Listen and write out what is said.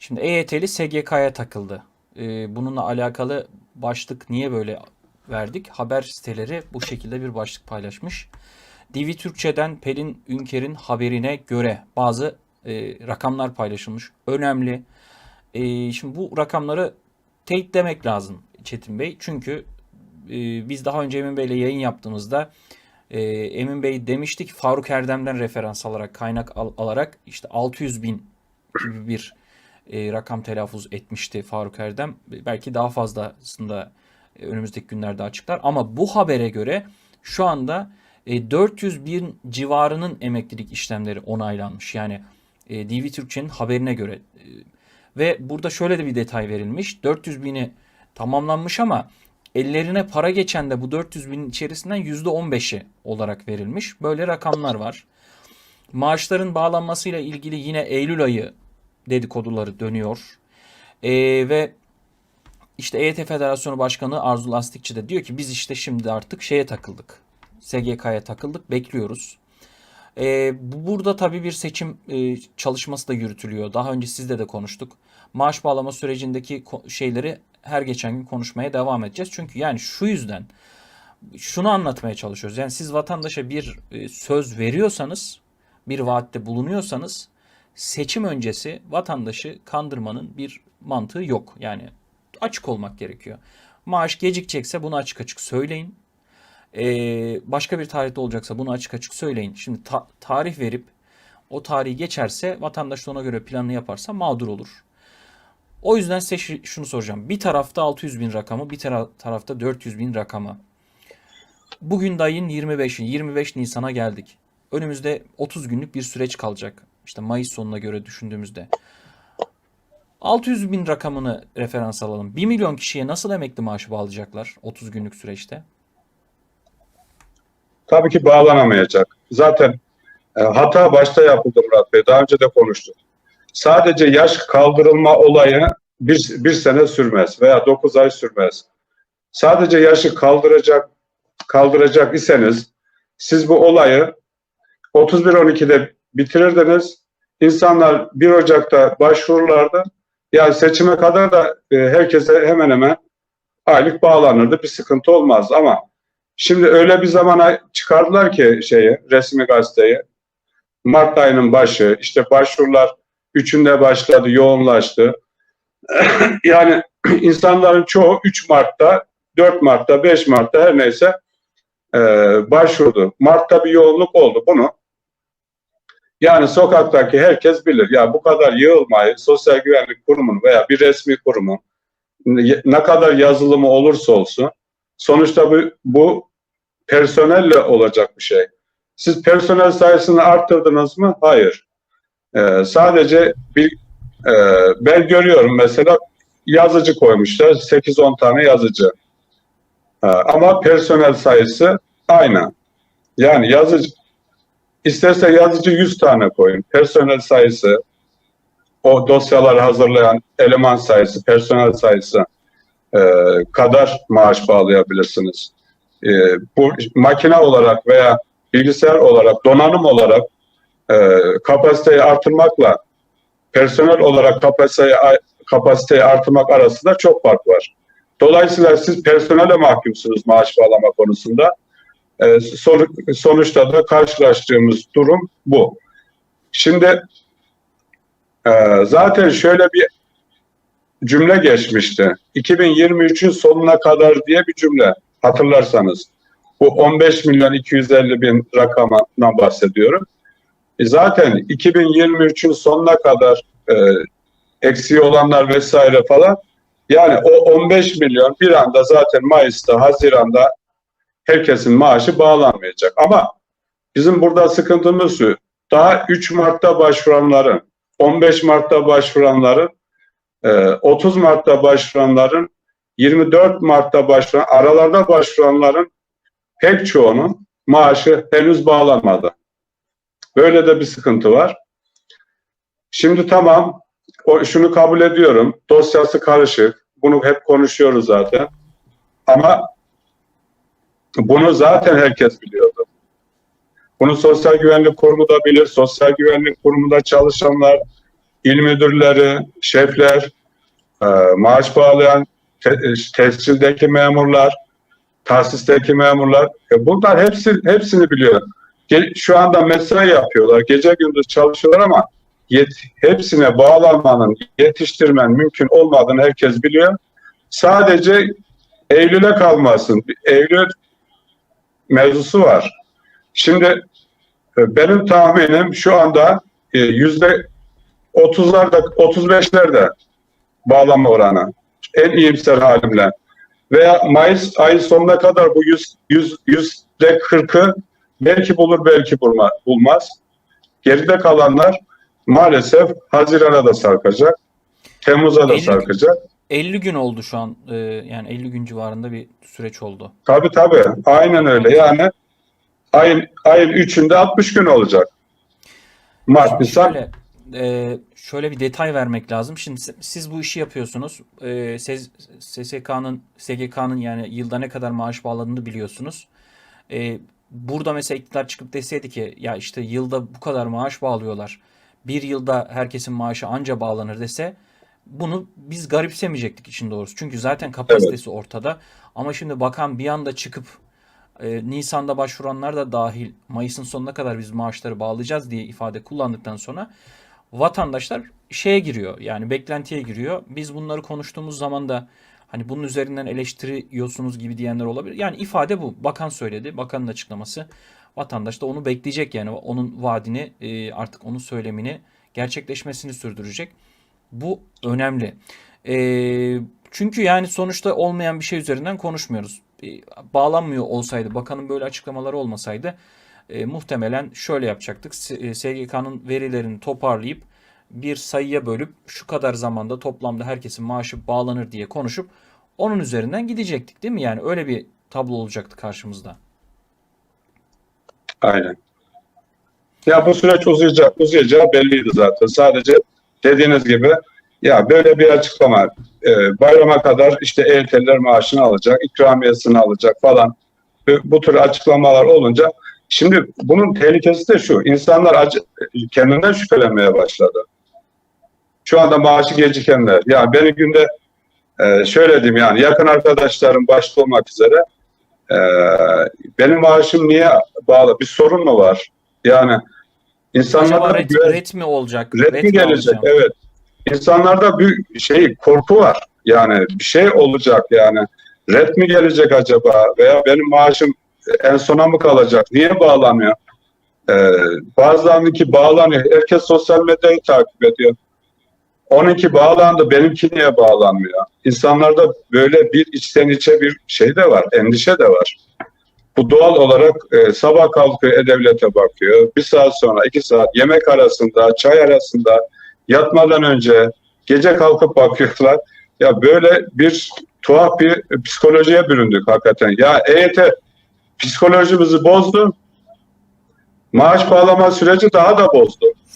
Şimdi EYT'li SGK'ya takıldı. Ee, bununla alakalı başlık niye böyle verdik? Haber siteleri bu şekilde bir başlık paylaşmış. DV Türkçe'den Pelin Ünker'in haberine göre bazı e, rakamlar paylaşılmış. Önemli. E, şimdi bu rakamları teyitlemek lazım Çetin Bey. Çünkü e, biz daha önce Emin Bey'le yayın yaptığımızda e, Emin Bey demişti ki Faruk Erdem'den referans alarak, kaynak al- alarak işte 600 bin gibi bir e, rakam telaffuz etmişti Faruk Erdem. Belki daha fazlasında e, önümüzdeki günlerde açıklar. Ama bu habere göre şu anda e, 400 bin civarının emeklilik işlemleri onaylanmış. Yani e, DV Türkçe'nin haberine göre. E, ve burada şöyle de bir detay verilmiş. 400 bini tamamlanmış ama ellerine para geçen de bu 400 binin içerisinden %15'i olarak verilmiş. Böyle rakamlar var. Maaşların bağlanmasıyla ilgili yine Eylül ayı dedikoduları dönüyor. Ee, ve işte EYT Federasyonu Başkanı Arzu Lastikçi de diyor ki biz işte şimdi artık şeye takıldık. SGK'ya takıldık bekliyoruz. Ee, bu- burada tabii bir seçim e, çalışması da yürütülüyor. Daha önce sizle de konuştuk. Maaş bağlama sürecindeki şeyleri her geçen gün konuşmaya devam edeceğiz. Çünkü yani şu yüzden şunu anlatmaya çalışıyoruz. Yani siz vatandaşa bir e, söz veriyorsanız, bir vaatte bulunuyorsanız seçim öncesi vatandaşı kandırmanın bir mantığı yok. Yani açık olmak gerekiyor. Maaş gecikecekse bunu açık açık söyleyin. Ee, başka bir tarihte olacaksa bunu açık açık söyleyin. Şimdi ta- tarih verip o tarihi geçerse vatandaş da ona göre planını yaparsa mağdur olur. O yüzden size şunu soracağım. Bir tarafta 600 bin rakamı, bir tara- tarafta 400 bin rakamı. Bugün de ayın 25'i, 25 Nisan'a geldik. Önümüzde 30 günlük bir süreç kalacak. İşte Mayıs sonuna göre düşündüğümüzde. 600 bin rakamını referans alalım. 1 milyon kişiye nasıl emekli maaşı bağlayacaklar 30 günlük süreçte? Tabii ki bağlanamayacak. Zaten e, hata başta yapıldı Murat Bey. Daha önce de konuştuk. Sadece yaş kaldırılma olayı bir, bir sene sürmez veya 9 ay sürmez. Sadece yaşı kaldıracak kaldıracak iseniz siz bu olayı 31-12'de bitirirdiniz. İnsanlar 1 Ocak'ta başvururlardı. Yani seçime kadar da e, herkese hemen hemen aylık bağlanırdı. Bir sıkıntı olmazdı ama Şimdi öyle bir zamana çıkardılar ki şeyi, resmi gazeteyi. Mart ayının başı, işte başvurular üçünde başladı, yoğunlaştı. yani insanların çoğu 3 Mart'ta, 4 Mart'ta, 5 Mart'ta her neyse e, başvurdu. Mart'ta bir yoğunluk oldu bunu. Yani sokaktaki herkes bilir. Ya bu kadar yığılmayı Sosyal Güvenlik Kurumu'nun veya bir resmi kurumun ne kadar yazılımı olursa olsun sonuçta bu, bu personelle olacak bir şey. Siz personel sayısını arttırdınız mı? Hayır. Ee, sadece bir e, ben görüyorum mesela yazıcı koymuşlar 8-10 tane yazıcı. Ee, ama personel sayısı aynı. Yani yazıcı isterse yazıcı 100 tane koyun. Personel sayısı o dosyaları hazırlayan eleman sayısı, personel sayısı e, kadar maaş bağlayabilirsiniz. E, bu makine olarak veya bilgisayar olarak, donanım olarak e, kapasiteyi artırmakla personel olarak kapasiteyi, kapasiteyi artırmak arasında çok fark var. Dolayısıyla siz personele mahkumsunuz maaş bağlama konusunda. E, son, sonuçta da karşılaştığımız durum bu. Şimdi e, zaten şöyle bir cümle geçmişti. 2023'ün sonuna kadar diye bir cümle hatırlarsanız. Bu 15 milyon 250 bin rakamından bahsediyorum. E zaten 2023'ün sonuna kadar e, eksiği olanlar vesaire falan yani o 15 milyon bir anda zaten Mayıs'ta, Haziran'da herkesin maaşı bağlanmayacak. Ama bizim burada sıkıntımız şu. Daha 3 Mart'ta başvuranların, 15 Mart'ta başvuranların 30 Ee, Mart'ta başvuranların 24 Mart'ta başvuran aralarda başvuranların pek çoğunun maaşı henüz bağlanmadı. Böyle de bir sıkıntı var. Şimdi tamam o, şunu kabul ediyorum. Dosyası karışık. Bunu hep konuşuyoruz zaten. Ama bunu zaten herkes biliyordu. Bunu Sosyal Güvenlik Kurumu da bilir. Sosyal Güvenlik Kurumu'nda çalışanlar, il müdürleri, şefler, e, maaş bağlayan te, tescildeki memurlar, tahsisteki memurlar. E, bunlar hepsi hepsini biliyor. Şu anda mesai yapıyorlar, gece gündüz çalışıyorlar ama yet- hepsine bağlanmanın, yetiştirmenin mümkün olmadığını herkes biliyor. Sadece Eylül'e kalmasın. Eylül mevzusu var. Şimdi e, benim tahminim şu anda e, yüzde 30'larda, 35'lerde bağlanma oranı. En iyimser halimle. Veya Mayıs ayı sonuna kadar bu 100, 100, yüzde 40'ı belki bulur belki bulma, bulmaz. Geride kalanlar maalesef Haziran'a da sarkacak. Temmuz'a da sarkacak. 50 gün oldu şu an. e, yani 50 gün civarında bir süreç oldu. Tabii tabii. Aynen öyle. Yani ayın ayın 3'ünde 60 gün olacak. Mart, Nisan. Şöyle, e, şöyle bir detay vermek lazım. Şimdi siz- bu işi yapıyorsunuz. E, SSK'nın, SGK'nın yani yılda ne kadar maaş bağladığını biliyorsunuz. E, burada mesela iktidar çıkıp deseydi ki ya işte yılda bu kadar maaş bağlıyorlar. Bir yılda herkesin maaşı anca bağlanır dese bunu biz garipsemeyecektik için doğrusu. Çünkü zaten kapasitesi ortada. Ama şimdi bakan bir anda çıkıp e, Nisan'da başvuranlar da dahil Mayıs'ın sonuna kadar biz maaşları bağlayacağız diye ifade kullandıktan sonra vatandaşlar şeye giriyor. Yani beklentiye giriyor. Biz bunları konuştuğumuz zaman da hani bunun üzerinden eleştiriyorsunuz gibi diyenler olabilir. Yani ifade bu. Bakan söyledi. Bakanın açıklaması. Vatandaş da onu bekleyecek yani onun vaadini e, artık onun söylemini gerçekleşmesini sürdürecek. Bu önemli. E, çünkü yani sonuçta olmayan bir şey üzerinden konuşmuyoruz. E, bağlanmıyor olsaydı, bakanın böyle açıklamaları olmasaydı e, muhtemelen şöyle yapacaktık. S- e, SGK'nın verilerini toparlayıp bir sayıya bölüp şu kadar zamanda toplamda herkesin maaşı bağlanır diye konuşup onun üzerinden gidecektik değil mi? Yani öyle bir tablo olacaktı karşımızda. Aynen. Ya bu süreç uzayacak, uzayacağı belliydi zaten. Sadece dediğiniz gibi ya böyle bir açıklama e, bayrama kadar işte EYT'liler maaşını alacak, ikramiyesini alacak falan. Bu, bu tür açıklamalar olunca şimdi bunun tehlikesi de şu. insanlar acı, kendinden şüphelenmeye başladı. Şu anda maaşı gecikenler. Ya beni günde e, şöyle diyeyim yani yakın arkadaşlarım başta olmak üzere e, benim maaşım niye bağlı? Bir sorun mu var? Yani insanlarda ret, güven- ret mi olacak? ret mi gelecek? alacağım? Evet. İnsanlarda bir şey korku var. Yani bir şey olacak yani. Ret mi gelecek acaba? Veya benim maaşım en sona mı kalacak? Niye bağlanıyor? Ee, bazılarınınki bağlanıyor. Herkes sosyal medyayı takip ediyor. Onunki bağlandı, benimki niye bağlanmıyor? İnsanlarda böyle bir içten içe bir şey de var, endişe de var. Bu doğal olarak e, sabah kalkıyor, e-devlete bakıyor. Bir saat sonra, iki saat yemek arasında, çay arasında, yatmadan önce, gece kalkıp bakıyorlar. Ya böyle bir tuhaf bir psikolojiye büründük hakikaten. Ya EYT psikolojimizi bozdu. Maaş bağlama süreci daha da bozdu.